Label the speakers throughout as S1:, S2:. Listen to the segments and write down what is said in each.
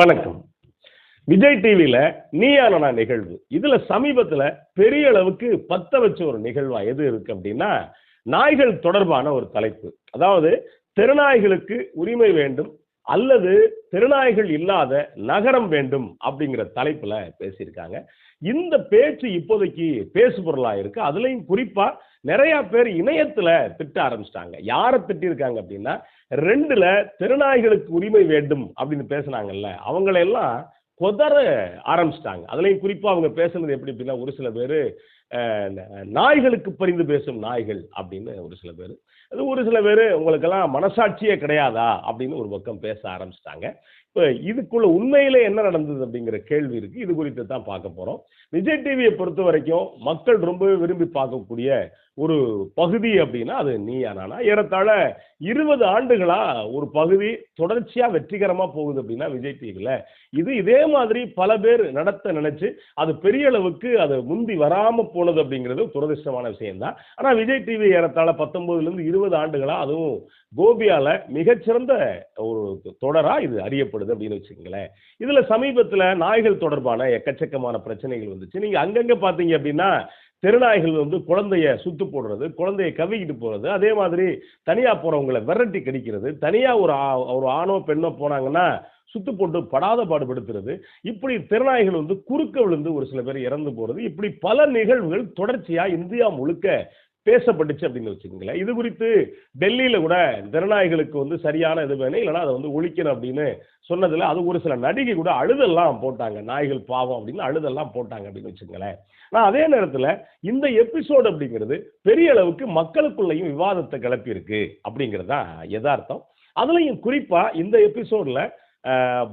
S1: வணக்கம். விஜய் டிவியில் நீயானனா நிகழ்வு. இதில் சமீபத்தில் பெரிய அளவுக்கு பத்த வச்ச ஒரு நிகழ்வா எது இருக்கு அப்படின்னா நாய்கள் தொடர்பான ஒரு தலைப்பு. அதாவது தெருநாய்களுக்கு உரிமை வேண்டும் அல்லது தெருநாய்கள் இல்லாத நகரம் வேண்டும் அப்படிங்கிற தலைப்புல பேசியிருக்காங்க. இந்த பேச்சு இப்போதைக்கு பேசு பொருளா இருக்கு. அதுலயும் குறிப்பா நிறைய பேர் இணையத்துல திட்ட ஆரம்பிச்சிட்டாங்க. யாரை திட்டிருக்காங்க அப்படின்னா ரெண்டுல தெருநாய்களுக்கு உரிமை வேண்டும் அப்படின்னு பேசுனாங்கல்ல அவங்களெல்லாம் கொதற ஆரம்பிச்சிட்டாங்க. அதுலயும் குறிப்பா அவங்க பேசுனது எப்படி அப்படின்னா ஒரு சில பேர் நாய்களுக்கு பரிந்து பேசும் நாய்கள் அப்படின்னு ஒரு சில பேர் அது ஒரு சில பேர் உங்களுக்கெல்லாம் மனசாட்சியே கிடையாதா? அப்படின்னு ஒரு பக்கம் பேச ஆரம்பிச்சிட்டாங்க. இப்போ இதுக்குள்ள உண்மையிலே என்ன நடந்தது அப்படிங்கிற கேள்வி இருக்கு. இது குறித்து தான் பார்க்க போறோம். விஜய் டிவியை பொறுத்த வரைக்கும் மக்கள் ரொம்ப விரும்பி பார்க்கக்கூடிய ஒரு பகுதி அப்படின்னா அது நீயா நானா ஏறத்தாழ இருபது ஆண்டுகளா ஒரு பகுதி தொடர்ச்சியா வெற்றிகரமா போகுது அப்படின்னா விஜய் டிவியில் இது இதே மாதிரி பல பேர் நடத்த நினைச்சு அது பெரிய அளவுக்கு அது முந்தி வராம போனது அப்படிங்கிறது துரதிருஷ்டமான விஷயம்தான். ஆனா விஜய் டிவி ஏறத்தாழ பத்தொன்பதுல இருந்து இருபது ஆண்டுகளா அதுவும் கோபியால மிகச்சிறந்த ஒரு தொடரா இது அறியப்படுது. அப்படின்னு வச்சுக்கங்களேன். இதுல சமீபத்துல நாய்கள் தொடர்பான எக்கச்சக்கமான பிரச்சனைகள் வந்துச்சு. நீங்க அங்கங்க பாத்தீங்க அப்படின்னா தெருநாய்கள் வந்து குழந்தைய சுத்து போடுறது குழந்தைய கவிக்கிட்டு போறது அதே மாதிரி தனியா போறவங்களை விரட்டி கடிக்கிறது தனியா ஒரு ஒரு ஆணோ பெண்ணோ போனாங்கன்னா சுத்து போட்டு படாத பாடுபடுத்துறது இப்படி தெருநாய்கள் வந்து குறுக்க விழுந்து ஒரு சில பேர் இறந்து போறது இப்படி பல நிகழ்வுகள் தொடர்ச்சியா இந்தியா முழுக்க பேசப்பட்டுச்சு அப்படின்னு வச்சுக்கோங்களேன். இது குறித்து டெல்லியில கூட தெருநாய்களுக்கு வந்து சரியான இது வேணும். இல்லைன்னா அதை வந்து ஒழிக்கணும் அப்படின்னு சொன்னதுல அது ஒரு சில நடிகை கூட அழுதெல்லாம் போட்டாங்க. நாய்கள் பாவம் அப்படின்னு அழுதெல்லாம் போட்டாங்க அப்படின்னு வச்சுக்கோங்களேன். ஆனால் அதே நேரத்தில் இந்த எபிசோடு அப்படிங்கிறது பெரிய அளவுக்கு மக்களுக்குள்ளேயும் விவாதத்தை கிளப்பியிருக்கு அப்படிங்கிறது தான் யதார்த்தம். அதுலேயும் குறிப்பாக இந்த எபிசோடில்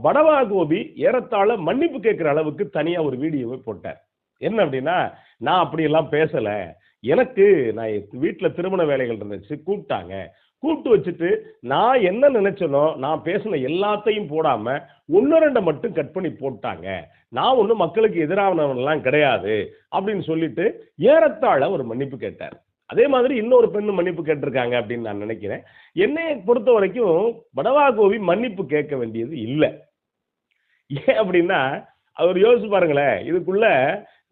S1: படவா கோபி ஏறத்தாழ மன்னிப்பு கேட்குற அளவுக்கு தனியாக ஒரு வீடியோவை போட்டார். என்ன அப்படின்னா நான் அப்படியெல்லாம் பேசலை. எனக்கு நான் வீட்டில் திருமண வேலைகள் இருந்துச்சு கூப்பிட்டாங்க. கூப்பிட்டு வச்சுட்டு நான் என்ன நினைச்சனோ நான் பேசின எல்லாத்தையும் போடாம ஒன்று ரெண்டை மட்டும் கட் பண்ணி போட்டாங்க. நான் ஒன்றும் மக்களுக்கு எதிரானவன்லாம் கிடையாது அப்படின்னு சொல்லிட்டு ஏறத்தாழ ஒரு மன்னிப்பு கேட்டார். அதே மாதிரி இன்னொரு பெண்ணு மன்னிப்பு கேட்டிருக்காங்க அப்படின்னு நான் நினைக்கிறேன். என்னை பொறுத்த வரைக்கும் படவா கோவி மன்னிப்பு கேட்க வேண்டியது இல்லை. ஏன் அப்படின்னா அவர் யோசிச்சு பாருங்களேன் இதுக்குள்ள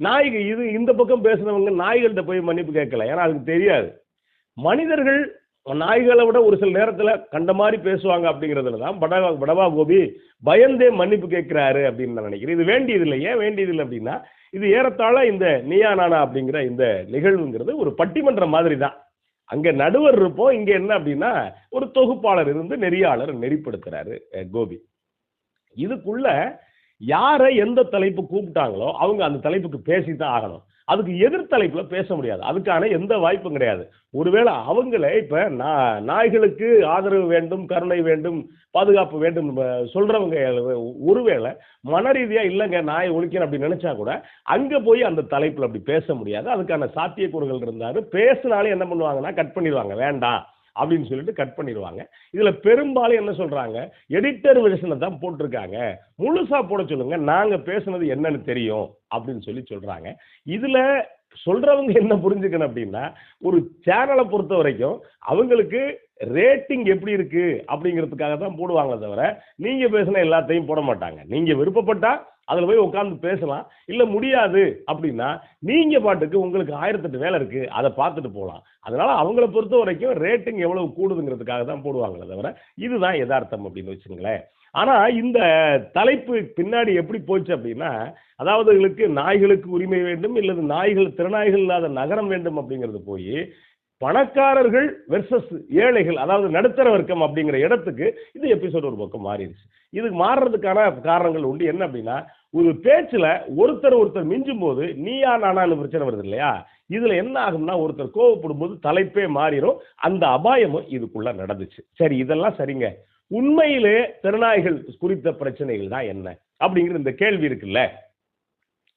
S1: நாய்கள் இது இந்த பக்கம் பேசுனவங்க நாய்கள்கிட்ட போய் மன்னிப்பு கேட்கல. ஏன்னா அதுக்கு தெரியாது. மனிதர்கள் நாய்களை விட ஒரு சில நேரத்தில் கண்ட மாதிரி பேசுவாங்க அப்படிங்கிறதுல தான் படவா படவா கோபி பயந்தே மன்னிப்பு கேட்கிறாரு அப்படின்னு நான் நினைக்கிறேன். இது வேண்டியதில்லை. ஏன் வேண்டியதில்லை அப்படின்னா இது ஏறத்தாழ இந்த நீயா நானா அப்படிங்கிற இந்த நிகழ்வுங்கிறது ஒரு பட்டிமன்றம் மாதிரி தான். அங்கே நடுவர் இருப்போம். இங்கே என்ன அப்படின்னா ஒரு தொகுப்பாளர் இருந்து நெறியாளர் நெறிப்படுத்துறாரு கோபி. இதுக்குள்ள யாரை எந்த தலைப்பு கூப்பிட்டாங்களோ அவங்க அந்த தலைப்புக்கு பேசி தான் ஆகணும். அதுக்கு எதிர் தலைப்பில் பேச முடியாது. அதுக்கான எந்த வாய்ப்பும் கிடையாது. ஒருவேளை அவங்களே இப்ப நான் நாய்களுக்கு ஆதரவு வேண்டும் கருணை வேண்டும் பாதுகாப்பு வேண்டும் சொல்கிறவங்க சொல்றவங்க ஒருவேளை மன ரீதியா இல்லைங்க நாயை ஒழிக்கணும் அப்படி நினைச்சா கூட அங்க போய் அந்த தலைப்புல அப்படி பேச முடியாது. அதுக்கான சாத்தியக்கூறுகள் இருந்தாரு. பேசினாலே என்ன பண்ணுவாங்கன்னா கட் பண்ணிடுவாங்க. வேண்டாம். அப்படின்னு சொல்லிட்டு கட் பண்ணிடுவாங்க. இதில் பெரும்பாலும் என்ன சொல்கிறாங்க எடிட்டர் வெர்ஷனை தான் போட்டிருக்காங்க. முழுசாக போட சொல்லுங்கள் நாங்கள் பேசுனது என்னன்னு தெரியும் அப்படின்னு சொல்லி சொல்கிறாங்க இதில் சொல்றவங்க என்ன புரிஞ்சுக்கணும் அப்படின்னா ஒரு சேனலை பொறுத்த வரைக்கும் அவங்களுக்கு ரேட்டிங் எப்படி இருக்கு அப்படிங்கிறதுக்காக தான் போடுவாங்களே தவிர நீங்க பேசின எல்லாத்தையும் போட மாட்டாங்க. நீங்க விருப்பப்பட்டா அதில் போய் உட்காந்து பேசலாம். இல்லை முடியாது அப்படின்னா நீங்கள் பாட்டுக்கு உங்களுக்கு ஆயிரத்தெட்டு வேலை இருக்குது அதை பார்த்துட்டு போகலாம் அதனால் அவங்கள பொறுத்த வரைக்கும் ரேட்டிங் எவ்வளவு கூடுதுங்கிறதுக்காக தான் போடுவாங்களே தவிர இதுதான் யதார்த்தம் அப்படின்னு வச்சுங்களேன் ஆனால் இந்த தலைப்பு பின்னாடி எப்படி போச்சு அப்படின்னா அதாவது இதுக்கு நாய்களுக்கு உரிமை வேண்டும் இல்லது நாய்கள் திறனாய்கள் இல்லாத நகரம் வேண்டும் அப்படிங்கிறது போய் பணக்காரர்கள் வெர்சஸ் ஏழைகள் அதாவது நடுத்தர வர்க்கம் அப்படிங்கிற இடத்துக்கு இது எபிசோட் ஒரு பக்கம் மாறிடுச்சு. இதுக்கு மாறுறதுக்கான காரணங்கள் உண்டு. என்ன அப்படின்னா ஒரு பேச்சில் ஒருத்தர் ஒருத்தர் மிஞ்சும் போது நீயா நானான்னு பிரச்சனை வருது இல்லையா? இதுல என்ன ஆகும்னா ஒருத்தர் கோவப்படும் போது தலைப்பே மாறிடும் அந்த அபாயமும் இதுக்குள்ள நடந்துச்சு. சரி இதெல்லாம் சரிங்க. உண்மையிலே திறனாய்கள் குறித்த பிரச்சனைகள் தான் என்ன? அப்படிங்கிற இந்த கேள்வி இருக்குல்ல?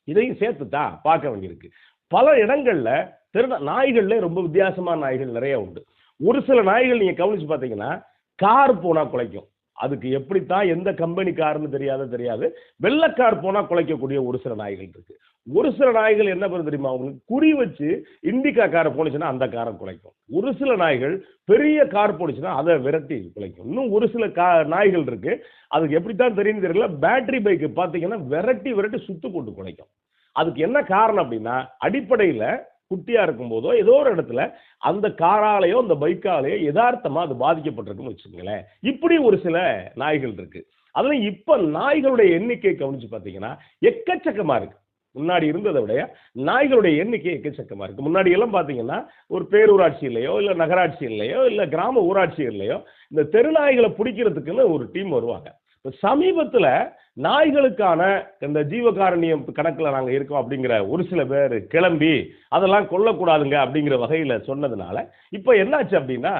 S1: இதையும் சேர்த்து தான் பார்க்க வேண்டியிருக்கு. பல இடங்கள்ல திறன நாய்கள்ல ரொம்ப வித்தியாசமான நாய்கள் நிறைய உண்டு. ஒரு சில நாய்கள் நீங்க கவனிச்சு பார்த்தீங்கன்னா கார் போனா குலைக்கும். அதுக்கு எப்படித்தான் எந்த கம்பெனி கார்னு தெரியாத தெரியாது. வெள்ளக்கார் போனால் குலைக்கக்கூடிய ஒரு சில நாய்கள் இருக்கு. ஒரு சில நாய்கள் என்ன பண்ண தெரியுமா? அவங்களுக்கு குறி வச்சு இண்டிகா காரை போனுச்சுன்னா அந்த காரை குலைக்கும். ஒரு சில நாய்கள் பெரிய கார் போனுச்சுன்னா அதை விரட்டி குலைக்கும். இன்னும் ஒரு சில கா நாய்கள் இருக்கு. அதுக்கு எப்படித்தான் தெரியும் தெரியல. பேட்டரி பைக்கு பார்த்தீங்கன்னா விரட்டி விரட்டி சுத்து போட்டு குலைக்கும். அதுக்கு என்ன காரணம் அப்படின்னா அடிப்படையில் குட்டியாக இருக்கும்போதோ ஏதோ ஒரு இடத்துல அந்த காராலேயோ அந்த பைக்காலேயோ யதார்த்தமாக அது பாதிக்கப்பட்டிருக்குன்னு வச்சுக்கோங்களேன். இப்படி ஒரு சில நாய்கள் இருக்குது அதில் இப்போ நாய்களுடைய எண்ணிக்கை கவனிச்சு பார்த்தீங்கன்னா எக்கச்சக்கமாக இருக்குது முன்னாடி இருந்ததை விட நாய்களுடைய எண்ணிக்கை எக்கச்சக்கமாக இருக்குது முன்னாடி எல்லாம் பார்த்தீங்கன்னா ஒரு பேரூராட்சியிலையோ இல்லை நகராட்சியிலையோ இல்லை கிராம ஊராட்சிகள்லையோ இந்த தெருநாய்களை பிடிக்கிறதுக்குன்னு ஒரு டீம் வருவாங்க. சமீபத்தில் நாய்களுக்கான இந்த ஜீவகாரணியம் கணக்கில் நாங்கள் இருக்கோம் அப்படிங்கிற ஒரு சில பேர் கிளம்பி அதெல்லாம் கொல்லக்கூடாதுங்க அப்படிங்கிற வகையில் சொன்னதுனால இப்போ என்னாச்சு அப்படின்னா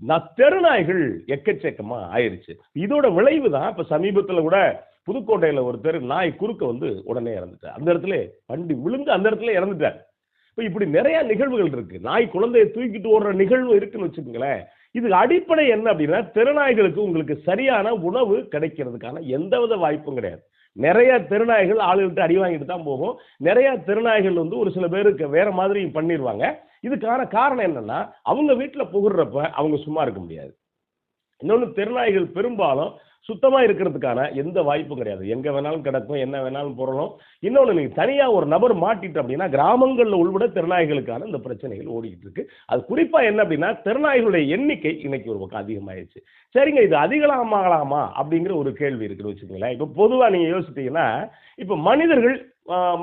S1: நான் தெருநாய்கள் எக்கச்சக்கமாக ஆயிடுச்சு இதோட விளைவு தான் இப்போ சமீபத்தில் கூட புதுக்கோட்டையில் ஒருத்தர் நாய் குறுக்க வந்து உடனே இறந்துட்டார். அந்த இடத்துல வண்டி விழுந்து அந்த இடத்துல இறந்துட்டார். இப்போ இப்படி நிறைய நிகழ்வுகள் இருக்கு. நாய் குழந்தையை தூக்கிட்டு ஓடுற நிகழ்வு இருக்குன்னு வச்சுக்கோங்களேன். இது அடிப்படை என்ன அப்படின்னா திறனாய்களுக்கு உங்களுக்கு சரியான உணவு கிடைக்கிறதுக்கான எந்தவித வாய்ப்பும் கிடையாது. நிறைய தெருநாய்கள் ஆளுகிட்ட அடி வாங்கிட்டு தான் போகும். நிறைய தெருநாய்கள் வந்து ஒரு சில பேருக்கு வேற மாதிரி பண்ணிடுவாங்க இதுக்கான காரணம் என்னன்னா அவங்க வீட்டில் புகுறப்ப அவங்க சும்மா இருக்க முடியாது. இன்னொன்று தெருநாய்கள் பெரும்பாலும் சுத்தமாக இருக்கிறதுக்கான எந்த வாய்ப்பும் கிடையாது. எங்கே வேணாலும் கிடக்கும் என்ன வேணாலும் போடணும் இன்னொன்று நீங்கள் தனியாக ஒரு நபர் மாட்டிட்டு அப்படின்னா கிராமங்களில் உள்பட தெருநாய்களுக்கான இந்த பிரச்சனைகள் ஓடிக்கிட்டு இருக்கு. அது குறிப்பாக என்ன அப்படின்னா திறனாய்களுடைய எண்ணிக்கை இன்னைக்கு ஒரு பக்கம் அதிகமாயிருச்சு. சரிங்க இது அதிகமாகலாமா அப்படிங்கிற ஒரு கேள்வி இருக்குன்னு வச்சுக்கோங்களேன். இப்போ பொதுவாக நீங்கள் யோசிச்சிட்டிங்கன்னா இப்போ மனிதர்கள்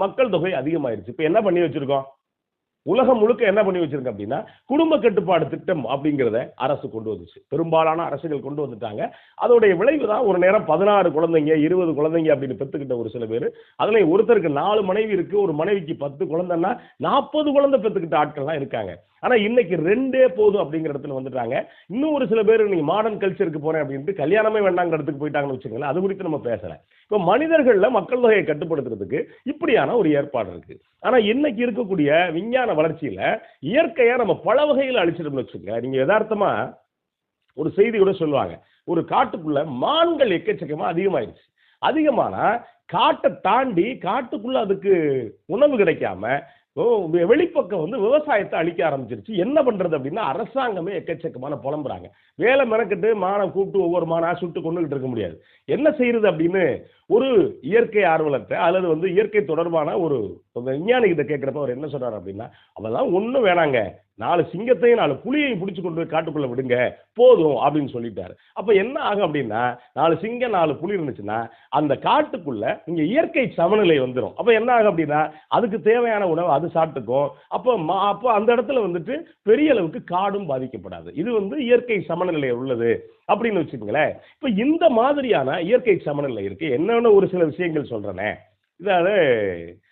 S1: மக்கள் தொகை அதிகமாயிருச்சு. இப்போ என்ன பண்ணி வச்சுருக்கோம்? உலகம் முழுக்க என்ன பண்ணி வச்சிருக்கு அப்படின்னா குடும்ப கட்டுப்பாடு திட்டம் அப்படிங்கிறத அரசு கொண்டு வந்துச்சு. பெரும்பாலான அரசுகள் கொண்டு வந்துட்டாங்க. அதோடைய விளைவு தான் ஒரு நேரம் பதினாறு குழந்தைங்க இருபது குழந்தைங்க அப்படின்னு பெற்றுக்கிட்ட ஒரு சில பேர். அதுல ஒருத்தருக்கு நாலு மனைவி இருக்கு ஒரு மனைவிக்கு பத்து குழந்தைன்னா நாற்பது குழந்தை பெற்றுக்கிட்ட ஆட்கள்லாம் இருக்காங்க. ஆனா இன்னைக்கு ரெண்டே போதும் அப்படிங்கிற இடத்துல வந்துட்டாங்க. இன்னும் ஒரு சில பேர் நீங்க மாடர்ன் கல்ச்சருக்கு போறேன் அப்படின்ட்டு கல்யாணமே வேண்டாங்கிற இடத்துக்கு போயிட்டாங்கன்னு வச்சுக்கோங்களேன் அது குறித்து நம்ம பேசல. இப்போ மனிதர்களில் மக்கள் தொகையை கட்டுப்படுத்துறதுக்கு இப்படியான ஒரு ஏற்பாடு இருக்கு. ஆனா இன்னைக்கு இருக்கக்கூடிய விஞ்ஞான வளர்ச்சியில இயற்கையா நம்ம பல வகையில் அழிச்சிட்டோம்னு வச்சுக்கோங்க. நீங்க யதார்த்தமா ஒரு செய்தி கூட சொல்லுவாங்க. ஒரு காட்டுக்குள்ள மான்கள் எக்கச்சக்கமா அதிகமாயிருச்சு. அதிகமானா காட்டை தாண்டி காட்டுக்குள்ள அதுக்கு உணவு கிடைக்காம வெளிப்பக்கம் வந்து விவசாயத்தை அழிக்க ஆரம்பிச்சிருச்சு. என்ன பண்றது அப்படின்னா அரசாங்கமே எக்கச்சக்கமான புலம்புறாங்க. வேலை மெனக்கிட்டு மானை கூப்பிட்டு ஒவ்வொரு மானா சுட்டு கொண்டுகிட்டு இருக்க முடியாது. என்ன செய்யறது அப்படின்னு ஒரு இயற்கை ஆர்வலத்தை அல்லது வந்து இயற்கை தொடர்பான ஒரு விஞ்ஞானிகிட்ட கேட்குறப்ப கேட்கிறப்ப அவர் என்ன சொல்றாரு அப்படின்னா அவெல்லாம் ஒன்றும் வேணாங்க. நாலு சிங்கத்தையும் நாலு புலியையும் பிடிச்சி கொண்டு போய் காட்டுக்குள்ள விடுங்க போதும் அப்படின்னு சொல்லிட்டாரு. அப்ப என்ன ஆகும் அப்படின்னா நாலு சிங்கம் நாலு புலி இருந்துச்சுன்னா அந்த காட்டுக்குள்ள இங்க இயற்கை சமநிலை வந்துடும் அப்ப என்ன ஆகும் அப்படின்னா அதுக்கு தேவையான உணவு அது சாப்பிட்டுக்கும். அப்போ மா- அப்போ அந்த இடத்துல வந்துட்டு பெரிய அளவுக்கு காடும் பாதிக்கப்படாது. இது வந்து இயற்கை சமநிலை உள்ளது அப்படின்னு வச்சுக்கோங்களேன். இப்போ இந்த மாதிரியான இயற்கை சமநிலை இருக்கு. என்னென்ன ஒரு சில விஷயங்கள் சொல்றேனே. இதாவது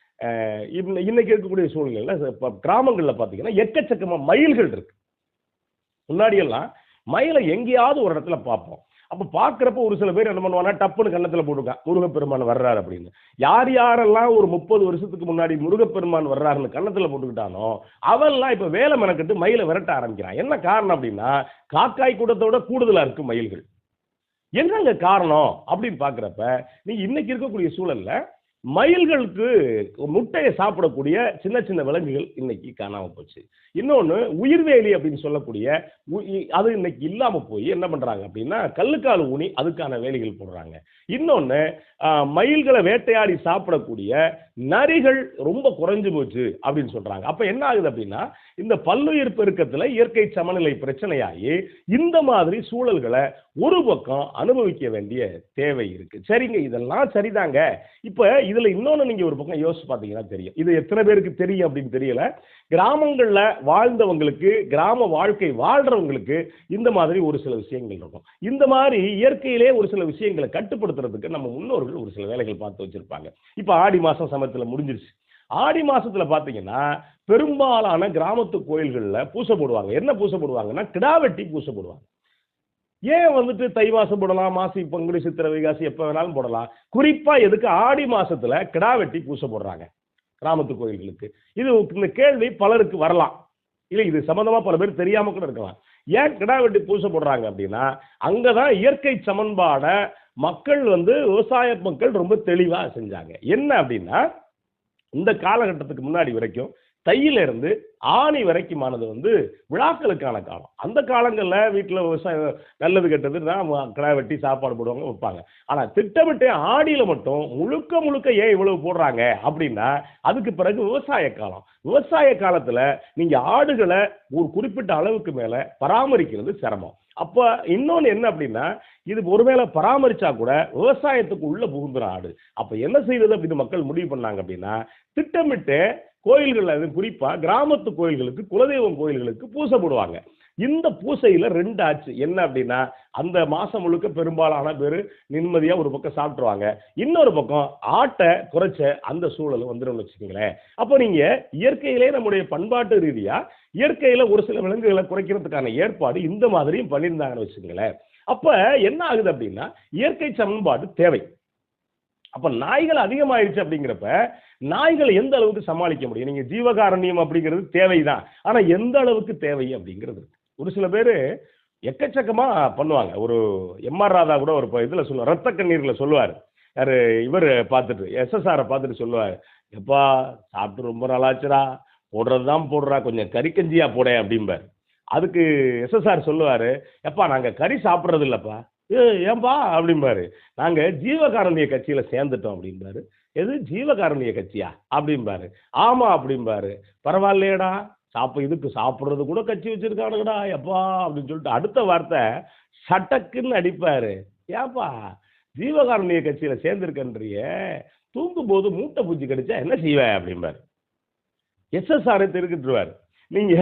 S1: இன்ன- இன்னைக்கு இருக்கக்கூடிய சூழ்நிலையில் இப்போ கிராமங்களில் பார்த்தீங்கன்னா எக்கச்சக்கமாக மயில்கள் இருக்கு. முன்னாடி எல்லாம் மயிலை எங்கேயாவது ஒரு இடத்துல பார்ப்போம். அப்போ பார்க்குறப்ப ஒரு சில பேர் என்ன பண்ணுவாங்கன்னா டப்புன்னு கன்னத்தில் போட்டுருக்கான் முருகப்பெருமான் வர்றாரு அப்படின்னு. யார் யாரெல்லாம் ஒரு முப்பது வருஷத்துக்கு முன்னாடி முருகப்பெருமான் வர்றாருன்னு கன்னத்தில் போட்டுக்கிட்டானோ அவெல்லாம் இப்போ வேலை மெனக்கட்டு மயிலை விரட்ட ஆரம்பிக்கிறான். என்ன காரணம் அப்படின்னா காக்காய் கூட்டத்தோட கூடுதலாக இருக்கு மயில்கள். என்னங்க காரணம் அப்படின்னு பார்க்குறப்ப நீ இன்னைக்கு இருக்கக்கூடிய சூழலில் மயில்களுக்கு முட்டையை சாப்பிடக்கூடிய சின்ன சின்ன விலங்குகள் இன்னைக்கு காணாமல் போச்சு. இன்னொன்று உயிர்வேலி அப்படின்னு சொல்லக்கூடிய இ- அது இன்னைக்கு இல்லாமல் போய் என்ன பண்ணுறாங்க அப்படின்னா கல்லுக்கால் ஊனி அதுக்கான வேலிகள் போடுறாங்க. இன்னொன்று மயில்களை வேட்டையாடி சாப்பிடக்கூடிய நரிகள் ரொம்ப குறைஞ்சு போச்சு அப்படின்னு சொல்கிறாங்க அப்போ என்ன ஆகுது அப்படின்னா இந்த பல்லுயிர் பெருக்கத்தில் இயற்கை சமநிலை பிரச்சனையாகி இந்த மாதிரி சூழல்களை ஒரு பக்கம் அனுபவிக்க வேண்டிய தேவை இருக்கு. சரிங்க இதெல்லாம் சரிதாங்க. இப்ப இதுல இன்னொன்னு நீங்க ஒரு பக்கம் யோசிச்சு பார்த்தீங்கன்னா தெரியும். இது எத்தனை பேருக்கு தெரியும் அப்படின்னு தெரியல. கிராமங்கள்ல வாழ்ந்தவங்களுக்கு கிராம வாழ்க்கை வாழ்றவங்களுக்கு இந்த மாதிரி ஒரு சில விஷயங்கள் இருக்கும். இந்த மாதிரி இயற்கையிலே ஒரு சில விஷயங்களை கட்டுப்படுத்துறதுக்கு நம்ம முன்னோர்கள் ஒரு சில வேலைகள் பார்த்து வச்சிருப்பாங்க. இப்ப ஆடி மாசம் சமயத்துல முடிஞ்சிருச்சு. ஆடி மாசத்துல பாத்தீங்கன்னா பெரும்பாலான கிராமத்து கோயில்கள்ல பூசை போடுவாங்க. என்ன பூசை போடுவாங்கன்னா கிடா வெட்டி பூசை போடுவாங்க. ஏன் வந்துட்டு தை மாசம் போடலாம் மாசி பங்குனி சித்திரை வைகாசி எப்போ வேணாலும் போடலாம்? குறிப்பாக எதுக்கு ஆடி மாசத்துல கிடா வெட்டி பூசை போடுறாங்க கிராமத்து கோயில்களுக்கு. இது இந்த கேள்வி பலருக்கு வரலாம். இல்லை இது சம்மந்தமாக பல பேர் தெரியாம கூட இருக்கலாம். ஏன் கிடா வெட்டி பூசை போடுறாங்க அப்படின்னா அங்கதான் இயற்கை சமன்பாடை மக்கள் வந்து விவசாய மக்கள் ரொம்ப தெளிவாக செஞ்சாங்க. என்ன அப்படின்னா இந்த காலகட்டத்துக்கு முன்னாடி வரைக்கும் தையிலிருந்து ஆணி வரைக்குமானது வந்து விழாக்களுக்கான காலம். அந்த காலங்களில் வீட்டில் விவசாயம் நல்லது கெட்டது தான் கிடா வெட்டி சாப்பாடு போடுவாங்க வைப்பாங்க. ஆனால் திட்டமிட்டு ஆடியில் மட்டும் முழுக்க முழுக்க ஏன் இவ்வளவு போடுறாங்க அப்படின்னா அதுக்கு பிறகு விவசாய காலம். விவசாய காலத்தில் நீங்கள் ஆடுகளை ஒரு குறிப்பிட்ட அளவுக்கு மேலே பராமரிக்கிறது சிரமம். அப்போ இன்னொன்று என்ன அப்படின்னா இது ஒருவேளை பராமரித்தா கூட விவசாயத்துக்கு உள்ளே புகுந்துற ஆடு. அப்போ என்ன செய்யறது அப்படின்னு மக்கள் முடிவு பண்ணாங்க அப்படின்னா திட்டமிட்டு கோயில்கள் அது குறிப்பாக கிராமத்து கோயில்களுக்கு குலதெய்வம் கோயில்களுக்கு பூசை போடுவாங்க இந்த பூசையில் ரெண்டு ஆச்சு. என்ன அப்படின்னா அந்த மாதம் முழுக்க பெரும்பாலான பேர் நிம்மதியாக ஒரு பக்கம் சாப்பிட்ருவாங்க இன்னொரு பக்கம் ஆட்டை குறைச்ச அந்த சூழல் வந்துடும்னு வச்சுக்கோங்களேன். அப்போ நீங்கள் இயற்கையிலே நம்முடைய பண்பாட்டு ரீதியாக இயற்கையில் ஒரு சில விலங்குகளை குறைக்கிறதுக்கான ஏற்பாடு இந்த மாதிரியும் பண்ணியிருந்தாங்கன்னு வச்சுக்கோங்களேன். அப்போ என்ன ஆகுது அப்படின்னா இயற்கை சமன்பாடு தேவை. அப்ப நாய்கள் அதிகமாயிருச்சு அப்படிங்கிறப்ப நாய்களை எந்த அளவுக்கு சமாளிக்க முடியும்? நீங்க ஜீவகாரண்யம் அப்படிங்கிறது தேவைதான். ஆனா எந்த அளவுக்கு தேவை அப்படிங்கிறது ஒரு சில பேர் எக்கச்சக்கமா பண்ணுவாங்க. ஒரு எம்ஆர் ராதா கூட ஒரு ப- இதுல சொல்லுவார் ரத்த கண்ணீர்ல சொல்லுவார். யாரு இவர் பார்த்துட்டு எஸ்எஸ்ஆரை பார்த்துட்டு சொல்லுவார். எப்பா சாப்பிட்டு ரொம்ப நாளாச்சுடா. போடுறது தான் போடுறா. கொஞ்சம் கறிக்கஞ்சியா போட அப்படிம்பார். அதுக்கு எஸ்எஸ்ஆர் சொல்லுவார். எப்பா நாங்கள் கறி சாப்பிட்றது இல்லைப்பா. ஏ ஏன்பா அப்படிம்பாரு. நாங்கள் ஜீவகாரணிய கட்சியில் சேர்ந்துட்டோம் அப்படிம்பாரு. எது? ஜீவகாரணிய கட்சியா? அப்படிம்பாரு. ஆமாம் அப்படிம்பாரு. பரவாயில்லையடா. சாப்ப இதுக்கு சாப்பிட்றது கூட கட்சி வச்சிருக்கானுங்கடா. எப்பா? அப்படின்னு சொல்லிட்டு அடுத்த வார்த்தை சட்டக்குன்னு அடிப்பாரு. ஏப்பா ஜீவகாரணிய கட்சியில் சேர்ந்துருக்கன்றிய. தூங்கும்போது மூட்டை பூச்சி கடிச்சா என்ன செய்வேன் அப்படிம்பாரு. எஸ்எஸ்ஆர் திருக்கிட்டுருவார் நீங்க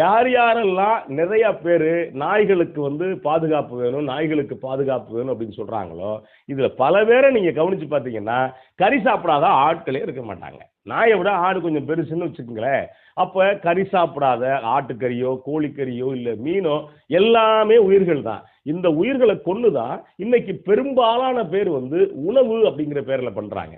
S1: யார் யாரெல்லாம் நிறைய பேர் நாய்களுக்கு வந்து பாதுகாப்பு வேணும் நாய்களுக்கு பாதுகாப்பு வேணும் அப்படின்னு சொல்றாங்களோ இதுல பல பேரை நீங்க கவனிச்சு பார்த்தீங்கன்னா கறி சாப்பிடாத ஆட்களே இருக்க மாட்டாங்க. நாயை விட ஆடு கொஞ்சம் பெருசுன்னு வச்சுக்கோங்களேன். அப்ப கறி சாப்பிடாத ஆட்டுக்கறியோ கோழிக்கறியோ இல்ல மீனோ எல்லாமே உயிர்கள் தான். இந்த உயிர்களை கொண்டு தான் இன்னைக்கு பெரும்பாலான பேர் வந்து உணவு அப்படிங்கிற பேர்ல பண்றாங்க.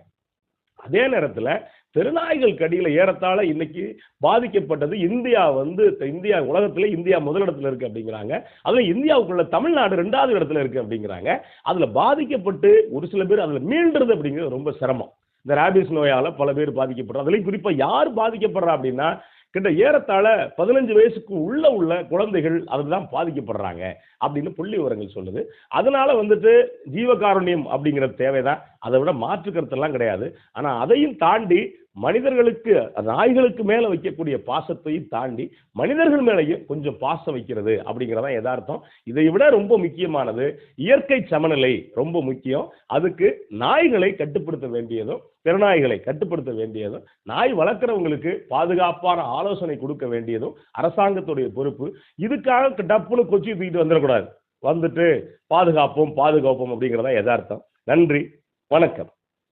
S1: அதே நேரத்துல தெருநாய்கள் கடியில் ஏறத்தாழ இன்னைக்கு பாதிக்கப்பட்டது இந்தியா வந்து இந்தியா உலகத்துல இந்தியா முதலிடத்தில் இருக்கு அப்படிங்கிறாங்க. அதில் இந்தியாவுக்குள்ள தமிழ்நாடு ரெண்டாவது இடத்துல இருக்கு அப்படிங்கிறாங்க. அதில் பாதிக்கப்பட்டு ஒரு சில பேர் அதில் மீண்டுறது அப்படிங்கிறது ரொம்ப சிரமம். இந்த ரேபிஸ் நோயால் பல பேர் பாதிக்கப்படுறோம் அதுலேயும் குறிப்பாக யார் பாதிக்கப்படுறா அப்படின்னா கிட்ட ஏறத்தாழ பதினஞ்சு வயசுக்கு உள்ள உள்ள குழந்தைகள் அதில் தான் பாதிக்கப்படுறாங்க அப்படின்னு புள்ளி விவரங்கள் சொல்லுது. அதனால வந்துட்டு ஜீவகாருண்யம் அப்படிங்கிற தேவைதான். அதை விட மாற்று கருத்தெல்லாம் கிடையாது. ஆனால் அதையும் தாண்டி மனிதர்களுக்கு நாய்களுக்கு மேலே வைக்கக்கூடிய பாசத்தையும் தாண்டி மனிதர்கள் மேலேயும் கொஞ்சம் பாசம் வைக்கிறது அப்படிங்கிறதான் யதார்த்தம். இதை விட ரொம்ப முக்கியமானது இயற்கை சமநிலை ரொம்ப முக்கியம். அதுக்கு நாய்களை கட்டுப்படுத்த வேண்டியதும் திறனாய்களை கட்டுப்படுத்த வேண்டியதும் நாய் வளர்க்குறவங்களுக்கு பாதுகாப்பான ஆலோசனை கொடுக்க வேண்டியதும் அரசாங்கத்துடைய பொறுப்பு. இதுக்காக டப்புன்னு கொச்சி தூக்கிட்டு வந்துடக்கூடாது. வந்துட்டு பாதுகாப்போம் பாதுகாப்போம் அப்படிங்கிறதா யதார்த்தம். நன்றி வணக்கம்.